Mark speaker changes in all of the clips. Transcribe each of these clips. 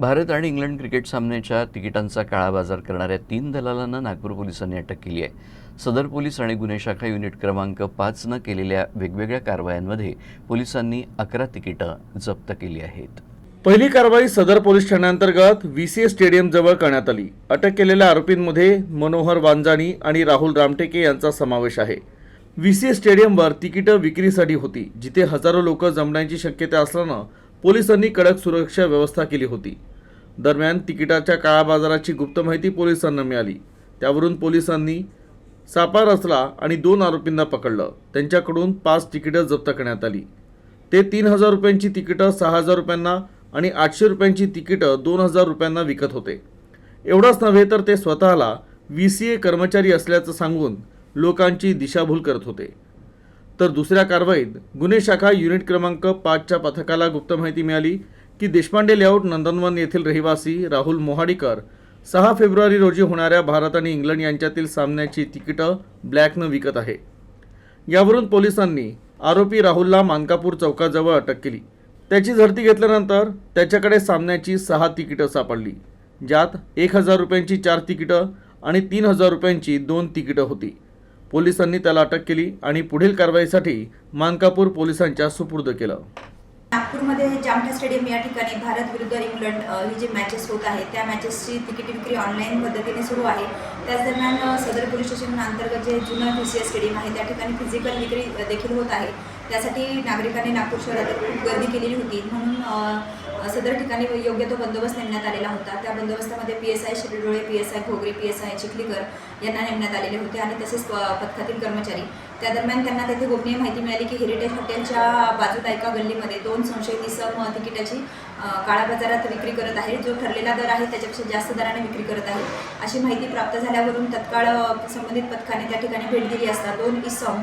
Speaker 1: भारत आणि England cricket सामन्याच्या तिकिटांचा काळाबाजार करणाऱ्या तीन दलालांना नागपूर पोलिसांनी अटक केली आहे. सदर पोलीस आणि गुन्हे शाखा युनिट क्रमांक पाचनं केलेल्या वेगवेगळ्या कारवायांमध्ये पोलिसांनी अकरा तिकिटं जप्त केली आहेत.
Speaker 2: पहिली कारवाई सदर पोलीस ठाण्याअंतर्गत व्ही सी एस स्टेडियम जवळ करण्यात आली. अटक केलेल्या आरोपींमध्ये मनोहर वांजाणी आणि राहुल रामटेके यांचा समावेश आहे. व्ही सी एस स्टेडियमवर तिकिटं विक्रीसाठी होती जिथे हजारो लोक जमण्याची शक्यता असल्यानं पोलिसांनी कडक सुरक्षा व्यवस्था केली होती. दरम्यान तिकिटाच्या काळाबाजाराची गुप्त माहिती पोलिसांना मिळाली. त्यावरून पोलिसांनी सापा रचला आणि दोन आरोपींना पकडलं. त्यांच्याकडून पाच तिकीटं जप्त करण्यात आली. ते तीन हजार रुपयांची तिकिटं सहा हजार रुपयांना आणि आठशे रुपयांची तिकीटं दोन हजार रुपयांना विकत होते. एवढंच नव्हे तर ते स्वतःला व्ही सी ए कर्मचारी असल्याचं सांगून लोकांची दिशाभूल करत होते. तर दुसऱ्या कारवाईत गुन्हे शाखा युनिट क्रमांक पाचच्या पथकाला गुप्त माहिती मिळाली की देशपांडे लेआउट नंदनवन येथील रहिवासी राहुल मोहाडीकर सहा फेब्रुवारी रोजी होणाऱ्या भारत आणि इंग्लंड यांच्यातील सामन्याची तिकीटं ब्लॅकनं विकत आहे. यावरून पोलिसांनी आरोपी राहुलला मानकापूर चौकाजवळ अटक केली. त्याची झडती घेतल्यानंतर त्याच्याकडे सामन्याची सहा तिकीटं सापडली ज्यात एक हजार रुपयांची चार तिकीटं आणि तीन हजार रुपयांची दोन तिकीटं होती. पोलिसांनी त्याला अटक केली आणि पुढील कारवाईसाठी मानकापूर पोलिसांच्या सुपूर्द केलं.
Speaker 3: नागपूरमध्ये जामठा स्टेडियम या ठिकाणी भारत विरुद्ध इंग्लंड ही जी मॅचेस होत आहे त्या मॅचेसची तिकीट विक्री ऑनलाईन पद्धतीने सुरू आहे. त्याच दरम्यान सदर पोलीस स्टेशन अंतर्गत जे जुनं पी सी एस स्टेडियम आहे त्या ठिकाणी फिजिकल विक्री देखील होत आहे. त्यासाठी नागरिकांनी नागपूर शहरात खूप गर्दी केलेली होती. म्हणून सदर ठिकाणी योग्य तो बंदोबस्त नेमण्यात आलेला होता. त्या बंदोबस्तामध्ये P S I Shirdole P S I Ghogare P S I Chikhlikar यांना नेमण्यात आलेले होते आणि तसेच पथकातील कर्मचारी. त्या दरम्यान त्यांना तेथे गोपनीय माहिती मिळाली की हेरिटेज हॉटेलच्या बाजूला एका गल्लीमध्ये दोन संशयित इसम तिकिटाची काळा बाजारात विक्री करत आहे जो ठरलेला दर आहे त्याच्यापेक्षा जास्त दराने विक्री करत आहे अशी माहिती प्राप्त झाल्यावरून तत्काळ संबंधित पथकाने त्या ठिकाणी भेट दिली असता. दोन इसम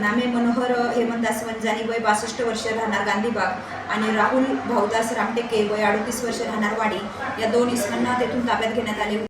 Speaker 3: नामे मनोहर हेमंतदास वंजानी वय बासष्ट वर्ष राहणार गांधीबाग आणि राहुल भाऊदास रामटेके वय अडतीस वर्ष राहणार वाडी. या दोन इसमांना तेथून ताब्यात घेण्यात आले